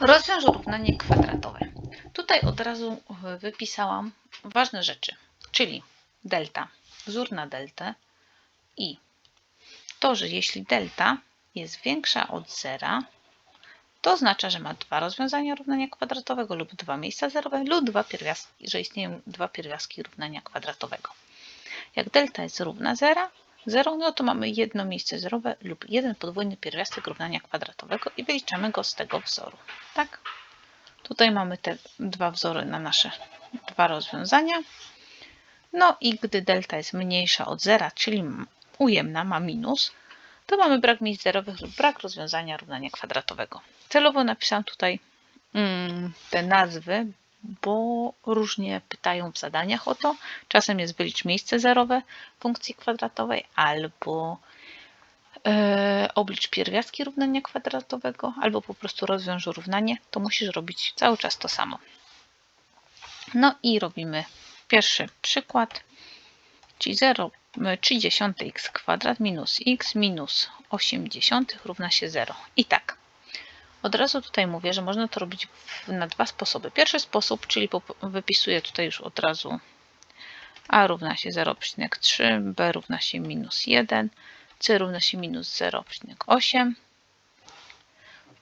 Rozwiąż równanie kwadratowe. Tutaj od razu e, wypisałam ważne rzeczy, czyli delta, wzór na deltę i to, że jeśli delta jest większa od zera, to oznacza, że ma dwa rozwiązania równania kwadratowego lub dwa miejsca zerowe lub dwa pierwiastki, że istnieją dwa pierwiastki równania kwadratowego. Jak delta jest równa zera, 0, no to mamy jedno miejsce zerowe lub jeden podwójny pierwiastek równania kwadratowego i wyliczamy go z tego wzoru. Tak? Tutaj mamy te dwa wzory na nasze dwa rozwiązania. No i gdy delta jest mniejsza od zera, czyli ujemna, ma minus, to mamy brak miejsc zerowych lub brak rozwiązania równania kwadratowego. Celowo napisałam tutaj mm, te nazwy, bo różnie pytają w zadaniach o to. Czasem jest wylicz miejsce zerowe funkcji kwadratowej albo e, oblicz pierwiastki równania kwadratowego, albo po prostu rozwiąż równanie. To musisz robić cały czas to samo. No i robimy pierwszy przykład, czyli 0, 30 x kwadrat minus x minus 80 równa się 0. I tak. Od razu tutaj mówię, że można to robić na dwa sposoby. Pierwszy sposób, czyli wypisuję tutaj już od razu a równa się 0,3, b równa się minus 1, c równa się minus 0,8.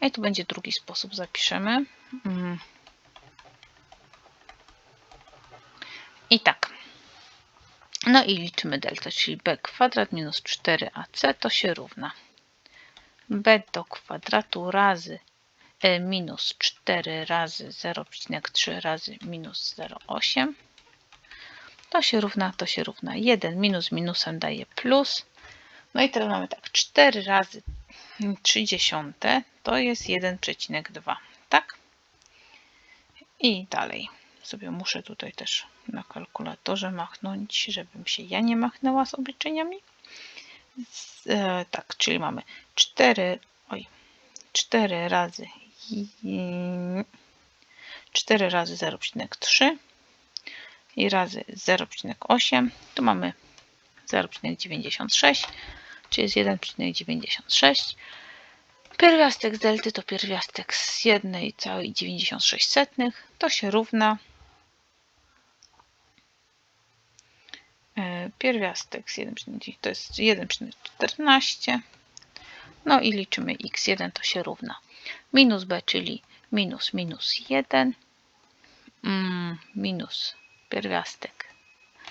I tu będzie drugi sposób, zapiszemy. Mm. I tak. No i liczymy delta, czyli b kwadrat minus 4ac to się równa b do kwadratu razy minus 4 razy 0,3 razy minus 0,8 to się równa, to się równa 1 minus minusem daje plus. No i teraz mamy tak 4 razy 30 to jest 1,2 tak? I dalej sobie muszę tutaj też na kalkulatorze machnąć, żebym się ja nie machnęła z obliczeniami. E, tak, czyli mamy 4, oj, 4 razy 4 razy 0,3 i razy 0,8 to mamy 0,96 czyli jest 1,96 pierwiastek z delty to pierwiastek z 1,96 to się równa. E, pierwiastek z 1, to jest 1,14 no i liczymy x1 to się równa minus b, czyli minus minus 1 mm, minus pierwiastek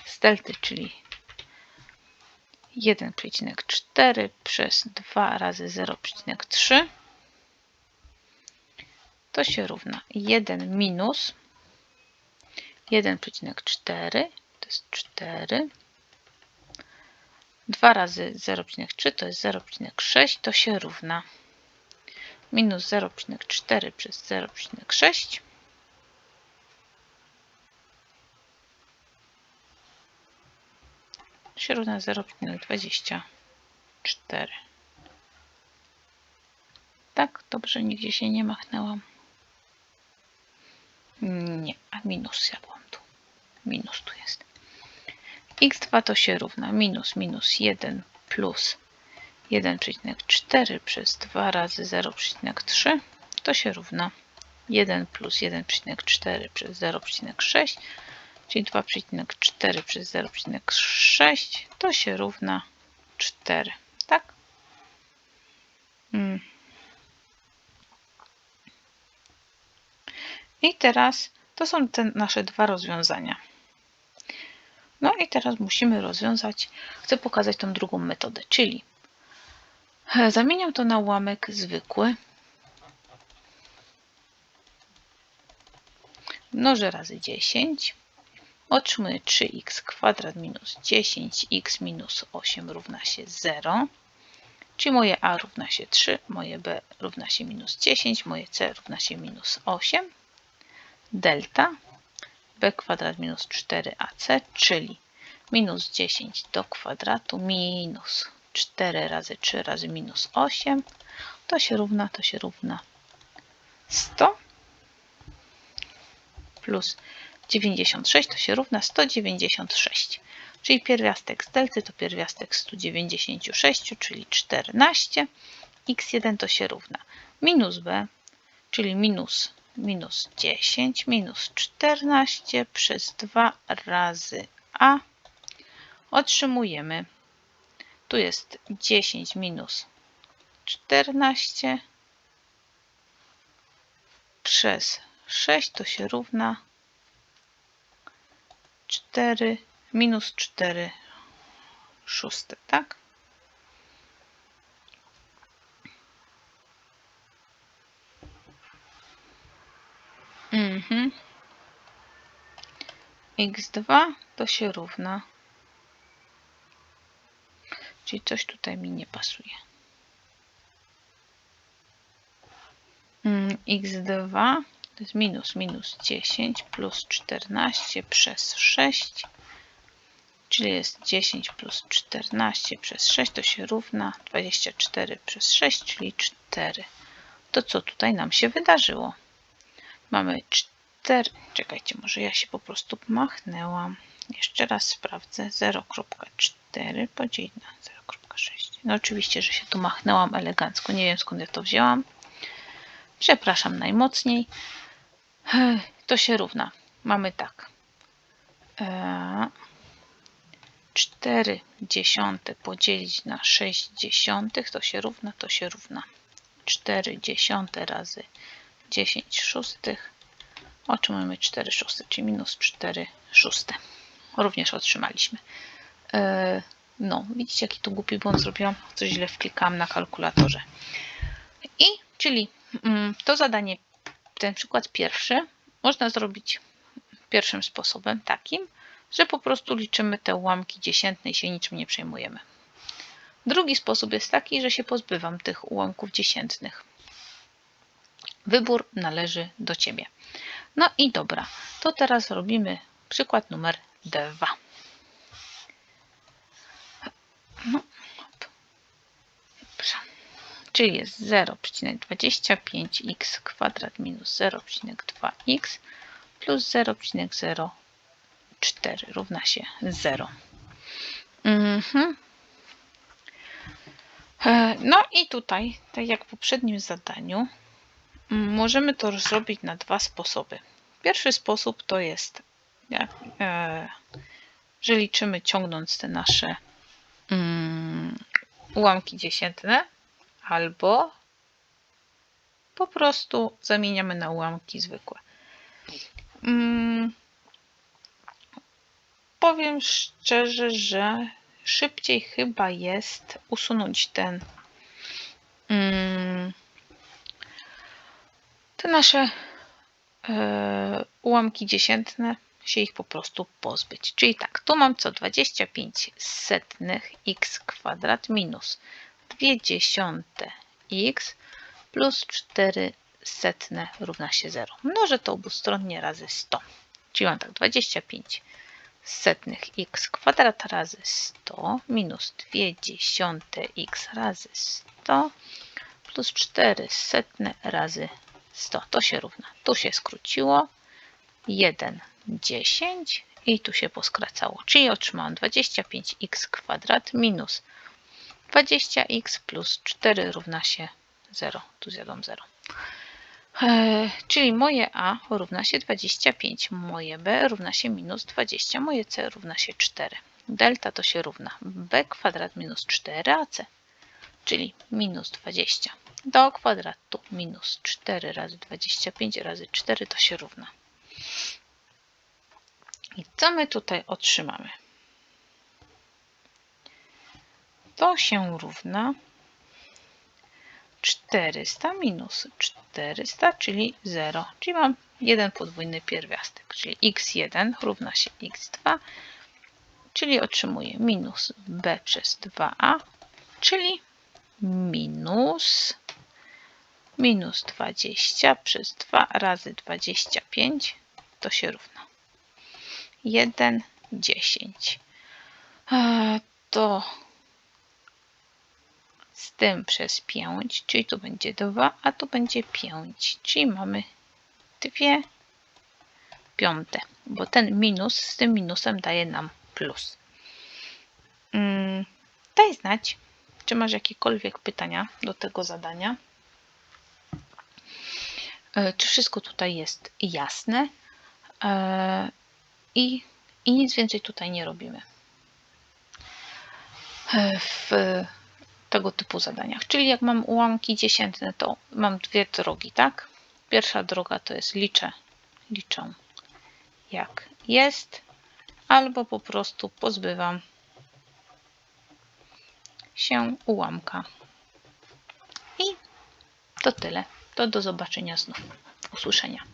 z delty, czyli 1,4 przez 2 razy 0,3 to się równa 1 minus 1,4 to jest 4 2 razy 0,3 to jest 0,6 to się równa minus 0,4 przez 0,6 się równa 0,24 tak, dobrze, nigdzie się nie machnęłam. Nie, a minus jadłam tu. Minus tu jest. X2 to się równa. Minus minus 1 plus 1,4 przez 2 razy 0,3 to się równa 1 plus 1,4 przez 0,6 czyli 2,4 przez 0,6 to się równa 4 tak? Hmm. I teraz to są te nasze dwa rozwiązania. No i teraz musimy rozwiązać, chcę pokazać tą drugą metodę, czyli zamieniam to na ułamek zwykły. Mnożę razy 10. Otrzymuję 3x kwadrat minus 10x minus 8 równa się 0. Czyli moje a równa się 3, moje b równa się minus 10, moje c równa się minus 8. Delta b kwadrat minus 4ac, czyli minus 10 do kwadratu minus 4 razy 3 razy minus 8, to się równa, to się równa 100 plus 96 to się równa 196. Czyli pierwiastek z delty to pierwiastek 196, czyli 14. x1 to się równa minus b, czyli minus minus 10 minus 14 przez 2 razy a otrzymujemy tu jest 10 minus 14 przez 6 to się równa 4 minus 4 szóste, tak? Mhm. x2 to się równa. Czyli coś tutaj mi nie pasuje. Mm, x2 to jest minus minus 10 plus 14 przez 6 czyli jest 10 plus 14 przez 6 to się równa 24 przez 6 czyli 4 to co tutaj nam się wydarzyło? Mamy 4 czekajcie może ja się po prostu machnęłam jeszcze raz sprawdzę 0.4 podzielić na 0.6 no oczywiście, że się tu machnęłam elegancko nie wiem skąd ja to wzięłam przepraszam najmocniej to się równa. Mamy tak. 4 e, dziesiąte podzielić na 6 dziesiątych to się równa, to się równa. 4 dziesiąte razy 10 szóstych otrzymujemy 4 szóste, czyli minus 4 szóste. Również otrzymaliśmy. E, no, widzicie jaki tu głupi błąd zrobiłam? Coś źle wklikałam na kalkulatorze. I, czyli mm, to zadanie ten przykład pierwszy można zrobić pierwszym sposobem takim, że po prostu liczymy te ułamki dziesiętne i się niczym nie przejmujemy. Drugi sposób jest taki, że się pozbywam tych ułamków dziesiętnych. Wybór należy do Ciebie. No i dobra, to teraz robimy przykład numer 2. czyli jest 0,25x kwadrat minus 0,2x plus 0,04 równa się 0. Mhm. E, no i tutaj, tak jak w poprzednim zadaniu, możemy to zrobić na dwa sposoby. Pierwszy sposób to jest, e, że liczymy ciągnąc te nasze mm, ułamki dziesiętne, albo po prostu zamieniamy na ułamki zwykłe. Hmm. Powiem szczerze, że szybciej chyba jest usunąć ten hmm, te nasze e, ułamki dziesiętne, się ich po prostu pozbyć. Czyli tak, tu mam co 25 setnych x kwadrat minus 2 dziesiąte x plus 4 setne równa się 0. Mnożę to obustronnie razy 100. Czyli mam tak 25 setnych x kwadrat razy 100 minus 2 dziesiąte x razy 100 plus 4 setne razy 100. To się równa. Tu się skróciło 1 10 i tu się poskracało. Czyli otrzymałam 25x kwadrat minus 20x plus 4 równa się 0. Tu zjadą 0. E, czyli moje a równa się 25, moje b równa się minus 20, moje c równa się 4. Delta to się równa b kwadrat minus 4ac, czyli minus 20 do kwadratu minus 4 razy 25 razy 4 to się równa. I co my tutaj otrzymamy? To się równa 400 minus 400, czyli 0. Czyli mam jeden podwójny pierwiastek, czyli x1 równa się x2, czyli otrzymuję minus b przez 2a, czyli minus minus 20 przez 2 razy 25 to się równa 1, 10. To z tym przez 5, czyli tu będzie 2, a tu będzie 5, czyli mamy 2 piąte, bo ten minus z tym minusem daje nam plus. Mm, daj znać, czy masz jakiekolwiek pytania do tego zadania. e, czy wszystko tutaj jest jasne e, i, i nic więcej tutaj nie robimy e, w tego typu zadaniach. Czyli jak mam ułamki dziesiętne, to mam dwie drogi, tak? Pierwsza droga to jest liczę, liczę jak jest, albo po prostu pozbywam się ułamka. I to tyle. To do zobaczenia znów. Usłyszenia.